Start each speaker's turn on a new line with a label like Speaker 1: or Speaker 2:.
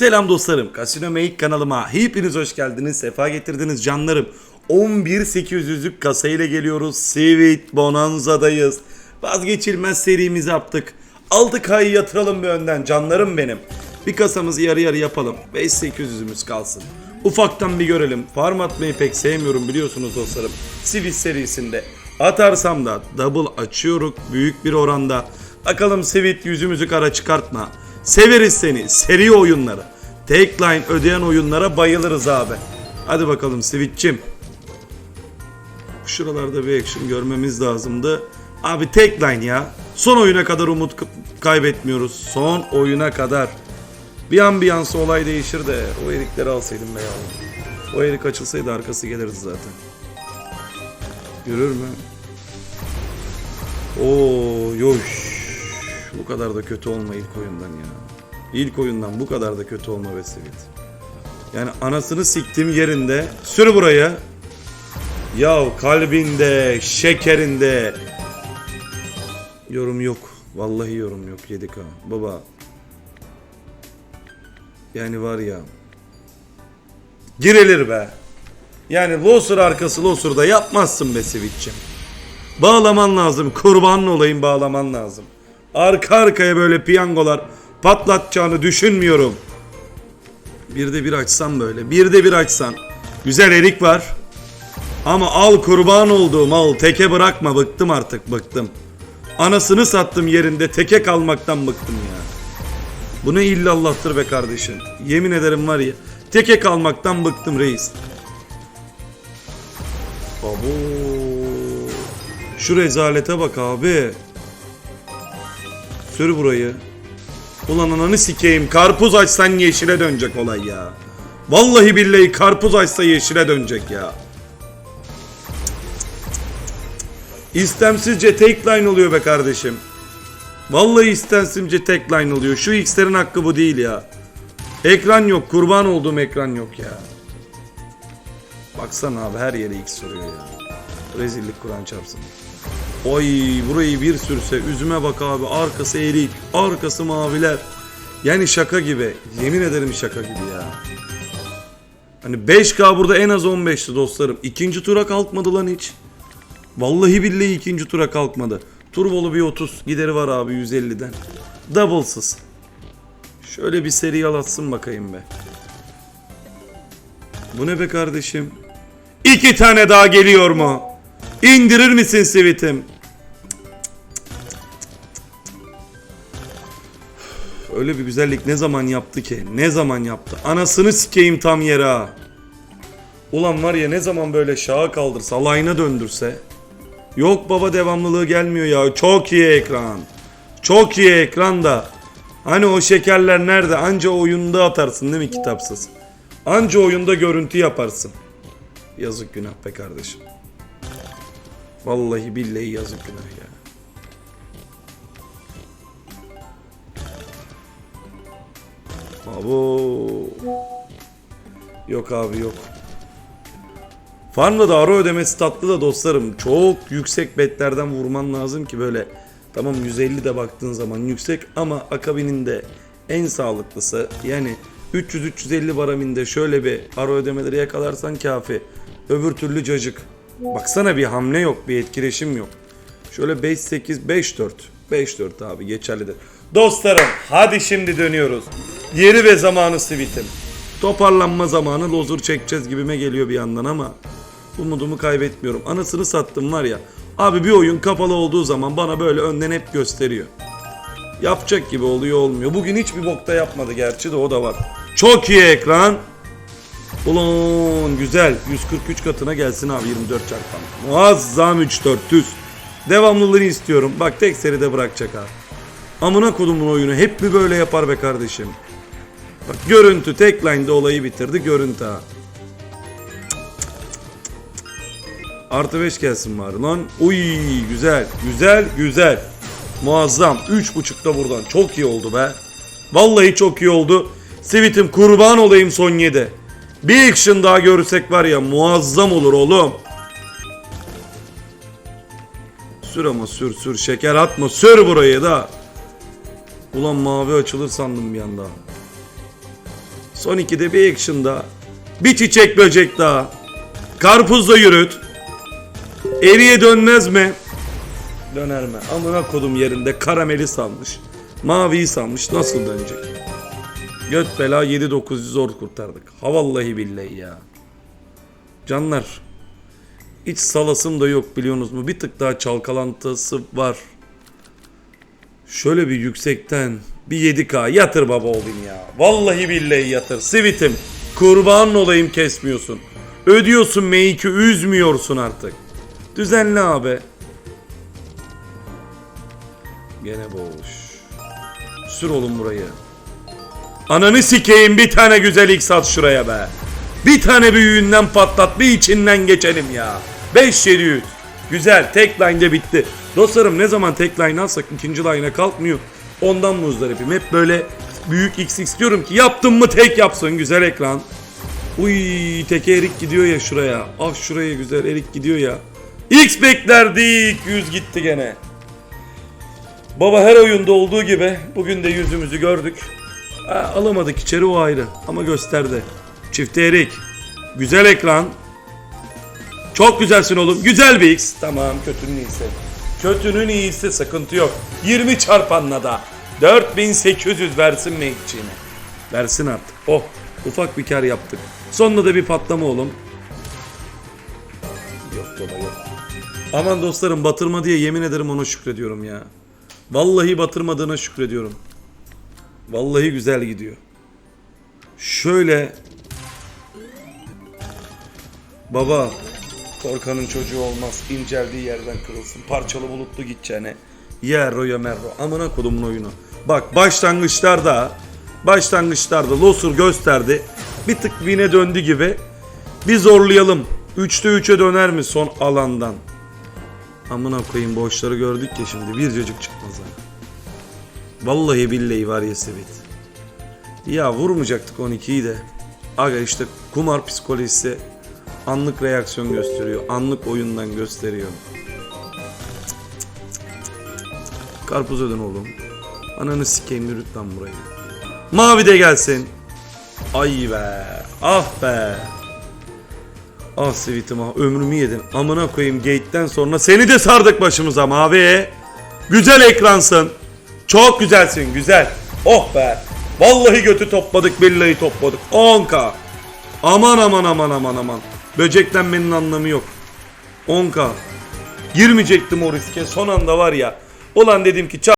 Speaker 1: Selam dostlarım. Casino Make kanalıma hepiniz hoş geldiniz. Sefa getirdiniz canlarım. 11800'lük kasayla geliyoruz. Sweet Bonanza'dayız. Vazgeçilmez serimizi yaptık. 6K'yı yatıralım bir önden canlarım benim. Bir kasamızı yarı yarı yapalım. 5800'ümüz kalsın. Ufaktan bir görelim. Farm atmayı pek sevmiyorum biliyorsunuz dostlarım. Sweet serisinde. Atarsam da double açıyoruz büyük bir oranda. Bakalım Sweet yüzümüzü kara çıkartma. Severiz seni seri oyunlara. Take line ödeyen oyunlara bayılırız abi. Hadi bakalım Sweet'cim. Şuralarda bir action görmemiz lazımdı. Abi tek line ya. Son oyuna kadar umut kaybetmiyoruz. Son oyuna kadar. Bir ambiyansı olay değişir de o erikleri alsaydım be yavrum. O erik açılsaydı arkası gelirdi zaten. Görür mü? Oo yoş. Bu kadar da kötü olma ilk oyundan ya. İlk oyundan bu kadar da kötü olma be Sivit. Yani anasını siktim yerinde. Sür buraya. Ya kalbinde, şekerinde. Yorum yok. Vallahi yorum yok 7K. Baba. Yani var ya. Girilir be. Yani Loser arkası Loser'da yapmazsın be Sivit'cim. Bağlaman lazım. Kurban olayım bağlaman lazım. Arka arkaya böyle piyangolar patlatacağını düşünmüyorum. Bir de bir açsan böyle. Bir de bir açsan. Güzel erik var. Ama al kurban olduğum al. Teke bırakma. Bıktım artık bıktım. Anasını sattım yerinde. Teke kalmaktan bıktım ya. Bu ne illallah'tır be kardeşim. Yemin ederim var ya. Teke kalmaktan bıktım reis. Abo. Şu rezalete bak abi. Sür burayı. Ulan ananı sikeyim. Karpuz açsan yeşile dönecek olay ya. Vallahi billahi karpuz açsa yeşile dönecek ya. İstemsizce tek line oluyor be kardeşim. Vallahi istemsizce tek line oluyor. Şu X'lerin hakkı bu değil ya. Ekran yok. Kurban olduğum ekran yok ya. Baksana abi her yere X soruyor ya. Rezillik Kur'an çarpsın. Oy burayı bir sürse üzüme bak abi arkası erik arkası maviler. Yani şaka gibi yemin ederim şaka gibi ya. Hani 5K burada en az 15'ti dostlarım. İkinci tura kalkmadı lan hiç. Vallahi billahi ikinci tura kalkmadı. Turbolu bir 30 gideri var abi 150'den. Double'sız. Şöyle bir seri yalatsın bakayım be. Bu ne be kardeşim? İki tane daha geliyor mu? İndirir misin Sivit'im? Öyle bir güzellik ne zaman yaptı ki? Ne zaman yaptı? Anasını sikeyim tam yere ha. Ulan var ya ne zaman böyle şaha kaldırsa, alayına döndürse. Yok baba devamlılığı gelmiyor ya. Çok iyi ekran. Çok iyi ekran da. Hani o şekerler nerede? Anca oyunda atarsın değil mi kitapsız? Anca oyunda görüntü yaparsın. Yazık günah be kardeşim. Vallahi billahi yazık günah ya. Abo. Yok abi yok. Farmda da ara ödemesi tatlı da dostlarım. Çok yüksek betlerden vurman lazım ki böyle. Tamam 150 de baktığın zaman yüksek ama akabininde en sağlıklısı yani 300-350 baraminde şöyle bir ara ödemeleri yakalarsan kafi. Öbür türlü cacık. Baksana bir hamle yok, bir etkileşim yok. Şöyle 5-8, 5-4. 5-4 abi geçerlidir. Dostlarım hadi şimdi dönüyoruz. Yeri ve zamanı sivitim. Toparlanma zamanı lozur çekeceğiz gibime geliyor bir yandan ama umudumu kaybetmiyorum. Anasını sattım var ya. Abi bir oyun kapalı olduğu zaman bana böyle önden hep gösteriyor. Yapacak gibi oluyor olmuyor. Bugün hiçbir bokta yapmadı gerçi de o da var. Çok iyi ekran. Ulan güzel. 143 katına gelsin abi 24 çarpan. Muazzam 3 400. Devamlılığını istiyorum. Bak tek seride bırakacak abi. Amına kodumun oyunu hep mi böyle yapar be kardeşim? Bak görüntü tek line'da olayı bitirdi görüntü ha. Artı 5 gelsin bari lan. Uy güzel güzel güzel. Muazzam. 3.5'da buradan. Çok iyi oldu be. Vallahi çok iyi oldu. Sivit'im kurban olayım son 7. Bir action daha görürsek var ya muazzam olur oğlum. Sür ama sür sür şeker atma sür burayı da. Ulan mavi açılır sandım bir anda. Son 2'de bir action daha. Bir çiçek böcek daha. Karpuzla yürüt. Eriye dönmez mi? Döner mi? Amına kodum yerinde karameli sanmış. Maviyi sanmış. Nasıl dönecek? Göt bela 7-9'u zor kurtardık. Ha vallahi billahi ya. Canlar. Hiç salasım da yok biliyorsunuz mu? Bir tık daha çalkalantısı var. Şöyle bir yüksekten bir 7K yatır baba oğlum ya. Vallahi billahi yatır. Sivitim. Kurban olayım kesmiyorsun. Ödüyorsun M2 üzmüyorsun artık. Düzenli abi. Gene boş. Sür oğlum burayı. Ananı sikeyim bir tane güzel X at şuraya be. Bir tane büyüğünden patlat bir içinden geçelim ya. 5 700. Güzel tek line'de bitti. Dostlarım ne zaman tek line alsak ikinci line'a kalkmıyor. Ondan muzdaripim. Hep böyle büyük X istiyorum ki yaptım mı tek yapsın güzel ekran. Uy teke erik gidiyor ya şuraya. Ah şuraya güzel erik gidiyor ya. X beklerdik 100 gitti gene. Baba her oyunda olduğu gibi bugün de yüzümüzü gördük. Ha, alamadık içeri o ayrı ama gösterdi. Çifte erik. Güzel ekran. Çok güzelsin oğlum. Güzel bir X. Tamam kötünün iyisi. Kötünün iyisi sıkıntı yok. 20 çarpanla da. 4800 versin mi içine? Versin artık. Oh ufak bir kar yaptık. Sonunda da bir patlama oğlum. Yok baba yok. Aman dostlarım batırma diye yemin ederim ona şükrediyorum ya. Vallahi batırmadığına şükrediyorum. Vallahi güzel gidiyor. Şöyle Baba korkanın çocuğu olmaz. İnceldiği yerden kırılsın. Parçalı bulutlu gideceğine. Yer roya merro. Amına kodumun oyunu. Bak başlangıçlarda başlangıçlarda Losur gösterdi. Bir tık win'e döndü gibi. Bir zorlayalım. 3'te 3'e döner mi son alandan? Amına koyayım boşları gördük ya şimdi bir cacık çıkmaz ha. Vallahi billahi var ya Sivit. Ya vurmayacaktık 12'yi de. Aga işte kumar psikolojisi anlık reaksiyon gösteriyor. Anlık oyundan gösteriyor. Karpuz öden oğlum. Ananı sikeyim yürüt lan burayı. Mavi de gelsin. Ay be. Ah be. Ah Sivit'im ah ömrümü yedin. Amına koyayım gate'den sonra seni de sardık başımıza mavi. Güzel ekransın. Çok güzelsin güzel. Oh be. Vallahi götü topladık billahi topladık. 10k. Aman aman aman aman aman. Böceklenmenin anlamı yok. 10k. Girmeyecektim o riske. Son anda var ya. Ulan dedim ki